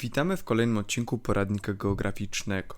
Witamy w kolejnym odcinku poradnika geograficznego.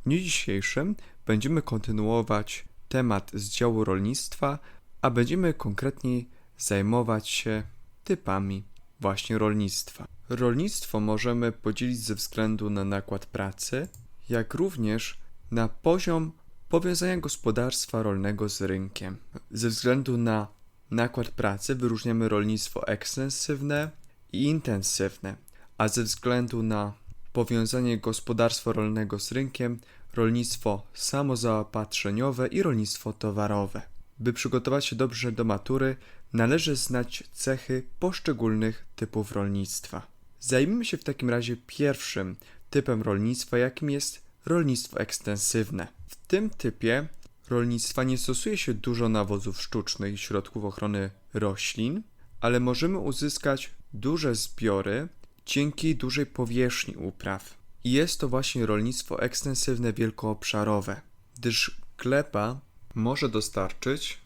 W dniu dzisiejszym będziemy kontynuować temat z działu rolnictwa, a będziemy konkretniej zajmować się typami właśnie rolnictwa. Rolnictwo możemy podzielić ze względu na nakład pracy, jak również na poziom powiązania gospodarstwa rolnego z rynkiem. Ze względu na nakład pracy wyróżniamy rolnictwo ekstensywne i intensywne, a ze względu na powiązanie gospodarstwa rolnego z rynkiem, rolnictwo samozaopatrzeniowe i rolnictwo towarowe. By przygotować się dobrze do matury, należy znać cechy poszczególnych typów rolnictwa. Zajmijmy się w takim razie pierwszym typem rolnictwa, jakim jest rolnictwo ekstensywne. W tym typie rolnictwa nie stosuje się dużo nawozów sztucznych i środków ochrony roślin, ale możemy uzyskać duże zbiory dzięki dużej powierzchni upraw. I jest to właśnie rolnictwo ekstensywne wielkoobszarowe, gdyż gleba może dostarczyć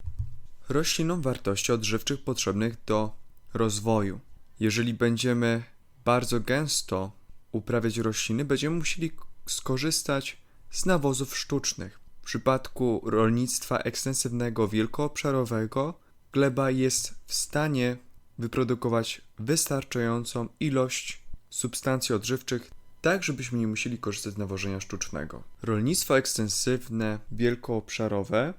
roślinom wartości odżywczych potrzebnych do rozwoju. Jeżeli będziemy bardzo gęsto uprawiać rośliny, będziemy musieli skorzystać z nawozów sztucznych. W przypadku rolnictwa ekstensywnego wielkoobszarowego gleba jest w stanie wyprodukować wystarczającą ilość substancji odżywczych, tak żebyśmy nie musieli korzystać z nawożenia sztucznego. Rolnictwo ekstensywne wielkoobszarowe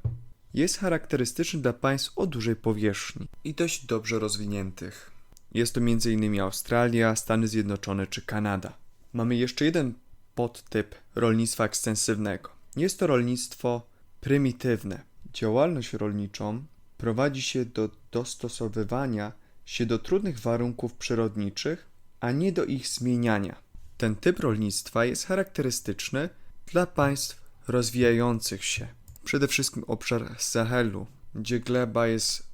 jest charakterystyczny dla państw o dużej powierzchni i dość dobrze rozwiniętych. Jest to m.in. Australia, Stany Zjednoczone czy Kanada. Mamy jeszcze jeden podtyp rolnictwa ekstensywnego. Jest to rolnictwo prymitywne. Działalność rolniczą prowadzi się do dostosowywania się do trudnych warunków przyrodniczych, a nie do ich zmieniania. Ten typ rolnictwa jest charakterystyczny dla państw rozwijających się. Przede wszystkim obszar Sahelu, gdzie gleba jest,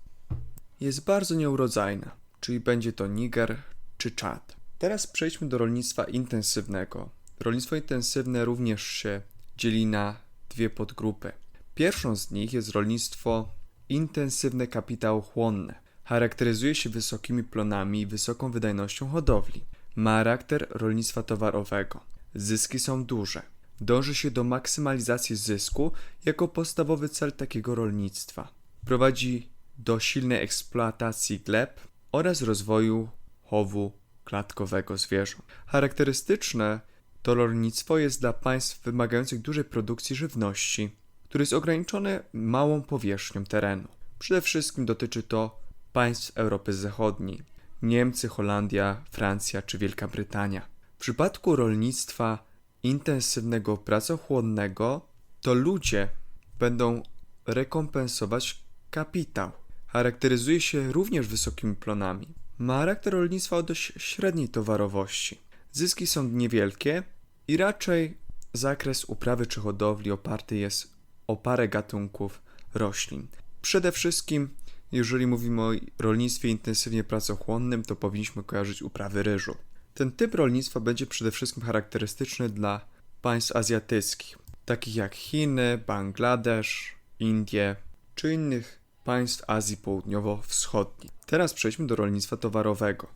jest bardzo nieurodzajna, czyli będzie to Niger czy Czad. Teraz przejdźmy do rolnictwa intensywnego. Rolnictwo intensywne również się dzieli na dwie podgrupy. Pierwszą z nich jest rolnictwo intensywne kapitałochłonne. Charakteryzuje się wysokimi plonami i wysoką wydajnością hodowli. Ma charakter rolnictwa towarowego. Zyski są duże. Dąży się do maksymalizacji zysku jako podstawowy cel takiego rolnictwa. Prowadzi do silnej eksploatacji gleb oraz rozwoju chowu klatkowego zwierząt. Charakterystyczne to rolnictwo jest dla państw wymagających dużej produkcji żywności, które jest ograniczone małą powierzchnią terenu. Przede wszystkim dotyczy to państw Europy Zachodniej Niemcy, Holandia, Francja czy Wielka Brytania. W przypadku rolnictwa intensywnego, pracochłonnego, to ludzie będą rekompensować kapitał. Charakteryzuje się również wysokimi plonami. Ma charakter rolnictwa o dość średniej towarowości. Zyski są niewielkie i raczej zakres uprawy czy hodowli oparty jest o parę gatunków roślin. Przede wszystkim, jeżeli mówimy o rolnictwie intensywnie pracochłonnym, to powinniśmy kojarzyć uprawy ryżu. Ten typ rolnictwa będzie przede wszystkim charakterystyczny dla państw azjatyckich, takich jak Chiny, Bangladesz, Indie czy innych państw Azji Południowo-Wschodniej. Teraz przejdźmy do rolnictwa towarowego.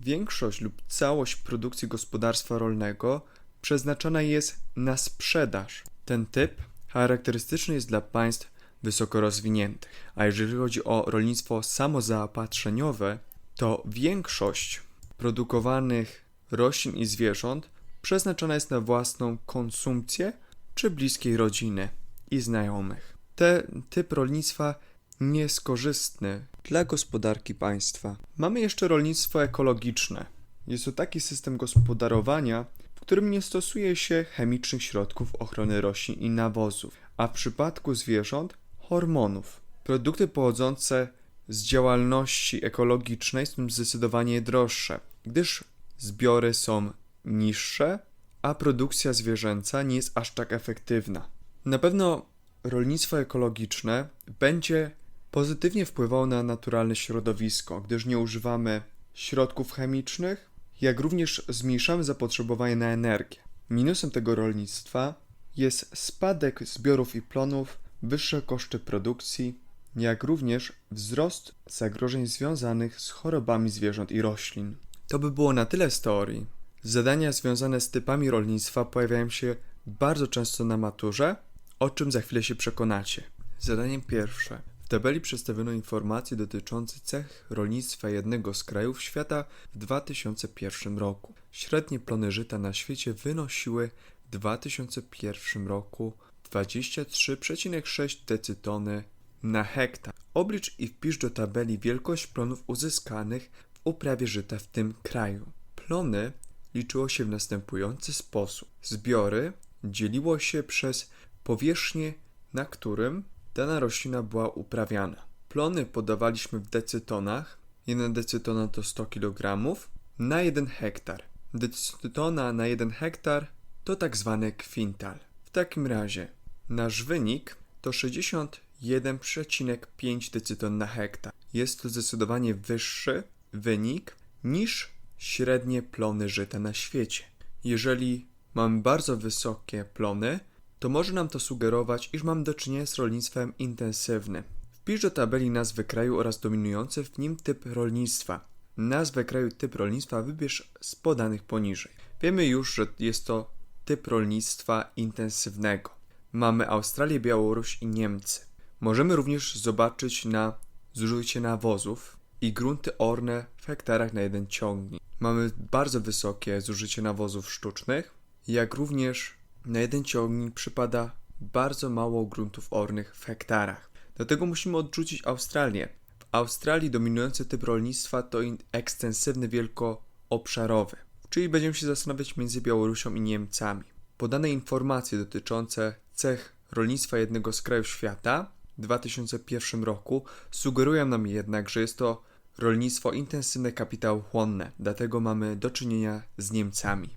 Większość lub całość produkcji gospodarstwa rolnego przeznaczona jest na sprzedaż. Ten typ charakterystyczny jest dla państw wysoko rozwiniętych. A jeżeli chodzi o rolnictwo samozaopatrzeniowe, to większość produkowanych roślin i zwierząt przeznaczona jest na własną konsumpcję czy bliskiej rodziny i znajomych. Ten typ rolnictwa nie jest korzystny dla gospodarki państwa. Mamy jeszcze rolnictwo ekologiczne. Jest to taki system gospodarowania, w którym nie stosuje się chemicznych środków ochrony roślin i nawozów, a w przypadku zwierząt hormonów. Produkty pochodzące z działalności ekologicznej są zdecydowanie droższe, gdyż zbiory są niższe, a produkcja zwierzęca nie jest aż tak efektywna. Na pewno rolnictwo ekologiczne będzie pozytywnie wpływało na naturalne środowisko, gdyż nie używamy środków chemicznych, jak również zmniejszamy zapotrzebowanie na energię. Minusem tego rolnictwa jest spadek zbiorów i plonów, wyższe koszty produkcji, jak również wzrost zagrożeń związanych z chorobami zwierząt i roślin. To by było na tyle z teorii. Zadania związane z typami rolnictwa pojawiają się bardzo często na maturze, o czym za chwilę się przekonacie. Zadanie pierwsze. W tabeli przedstawiono informacje dotyczące cech rolnictwa jednego z krajów świata w 2001 roku. Średnie plony żyta na świecie wynosiły w 2001 roku 23,6 decytony na hektar. Oblicz i wpisz do tabeli wielkość plonów uzyskanych w uprawie żyta w tym kraju. Plony liczyło się w następujący sposób. Zbiory dzieliło się przez powierzchnię, na którym dana roślina była uprawiana. Plony podawaliśmy w decytonach. Jedna decytona to 100 kg na 1 hektar. Decytona na 1 hektar to tak zwany kwintal. Takim razie nasz wynik to 61,5 decyton na hektar. Jest to zdecydowanie wyższy wynik niż średnie plony żyta na świecie. Jeżeli mamy bardzo wysokie plony, to może nam to sugerować, iż mamy do czynienia z rolnictwem intensywnym. Wpisz do tabeli nazwę kraju oraz dominujący w nim typ rolnictwa. Nazwę kraju typ rolnictwa wybierz z podanych poniżej. Wiemy już, że jest to typ rolnictwa intensywnego. Mamy Australię, Białoruś i Niemcy. Możemy również zobaczyć na zużycie nawozów i grunty orne w hektarach na jeden ciągnik. Mamy bardzo wysokie zużycie nawozów sztucznych, jak również na jeden ciągnik przypada bardzo mało gruntów ornych w hektarach. Dlatego musimy odrzucić Australię. W Australii dominujący typ rolnictwa to ekstensywny wielkoobszarowy, czyli będziemy się zastanawiać między Białorusią i Niemcami. Podane informacje dotyczące cech rolnictwa jednego z krajów świata w 2001 roku sugerują nam jednak, że jest to rolnictwo intensywne kapitałochłonne, dlatego mamy do czynienia z Niemcami.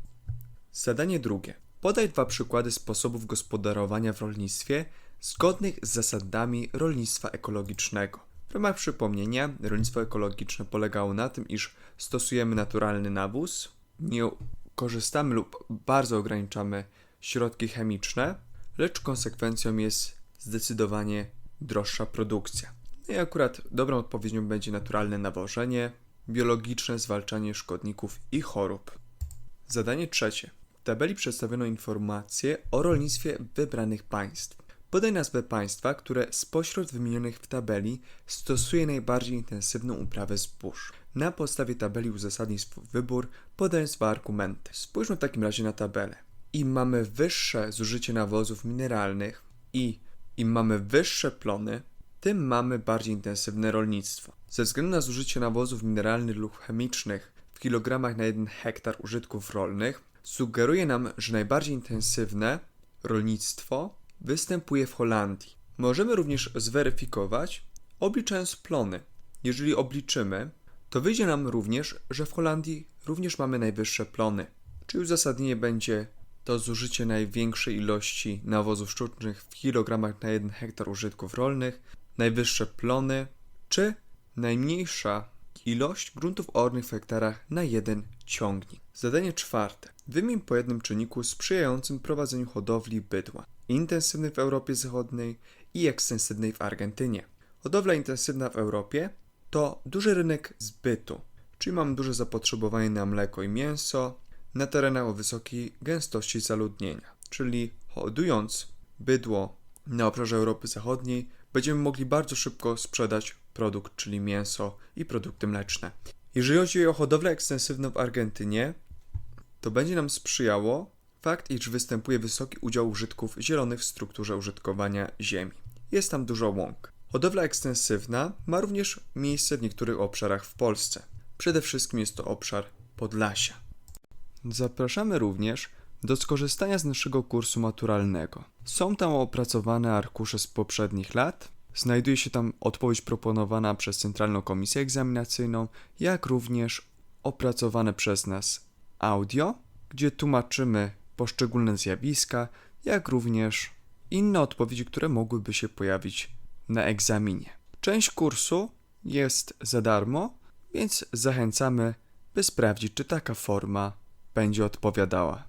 Zadanie drugie. Podaj dwa przykłady sposobów gospodarowania w rolnictwie zgodnych z zasadami rolnictwa ekologicznego. W ramach przypomnienia, rolnictwo ekologiczne polegało na tym, iż stosujemy naturalny nawóz, nie korzystamy lub bardzo ograniczamy środki chemiczne, lecz konsekwencją jest zdecydowanie droższa produkcja. I akurat dobrą odpowiedzią będzie naturalne nawożenie, biologiczne zwalczanie szkodników i chorób. Zadanie trzecie. W tabeli przedstawiono informacje o rolnictwie wybranych państw. Podaj nazwę państwa, które spośród wymienionych w tabeli stosuje najbardziej intensywną uprawę zbóż. Na podstawie tabeli uzasadnij swój wybór, podając dwa argumenty. Spójrzmy w takim razie na tabelę. Im mamy wyższe zużycie nawozów mineralnych i im mamy wyższe plony, tym mamy bardziej intensywne rolnictwo. Ze względu na zużycie nawozów mineralnych lub chemicznych w kilogramach na 1 hektar użytków rolnych, sugeruje nam, że najbardziej intensywne rolnictwo występuje w Holandii. Możemy również zweryfikować, obliczając plony. Jeżeli obliczymy, to wyjdzie nam również, że w Holandii również mamy najwyższe plony. Czyli uzasadnienie będzie to zużycie największej ilości nawozów sztucznych w kilogramach na 1 hektar użytków rolnych, najwyższe plony, czy najmniejsza ilość gruntów ornych w hektarach na jeden ciągnik. Zadanie czwarte. Wymień po jednym czynniku sprzyjającym prowadzeniu hodowli bydła. Intensywnej w Europie Zachodniej i ekstensywnej w Argentynie. Hodowla intensywna w Europie to duży rynek zbytu, czyli mamy duże zapotrzebowanie na mleko i mięso na terenach o wysokiej gęstości zaludnienia. Czyli hodując bydło na obszarze Europy Zachodniej, będziemy mogli bardzo szybko sprzedać produkt, czyli mięso i produkty mleczne. Jeżeli chodzi o hodowlę ekstensywną w Argentynie, to będzie nam sprzyjało fakt, iż występuje wysoki udział użytków zielonych w strukturze użytkowania ziemi. Jest tam dużo łąk. Hodowla ekstensywna ma również miejsce w niektórych obszarach w Polsce. Przede wszystkim jest to obszar Podlasia. Zapraszamy również do skorzystania z naszego kursu maturalnego. Są tam opracowane arkusze z poprzednich lat. Znajduje się tam odpowiedź proponowana przez Centralną Komisję Egzaminacyjną, jak również opracowane przez nas audio, gdzie tłumaczymy poszczególne zjawiska, jak również inne odpowiedzi, które mogłyby się pojawić na egzaminie. Część kursu jest za darmo, więc zachęcamy, by sprawdzić, czy taka forma będzie odpowiadała.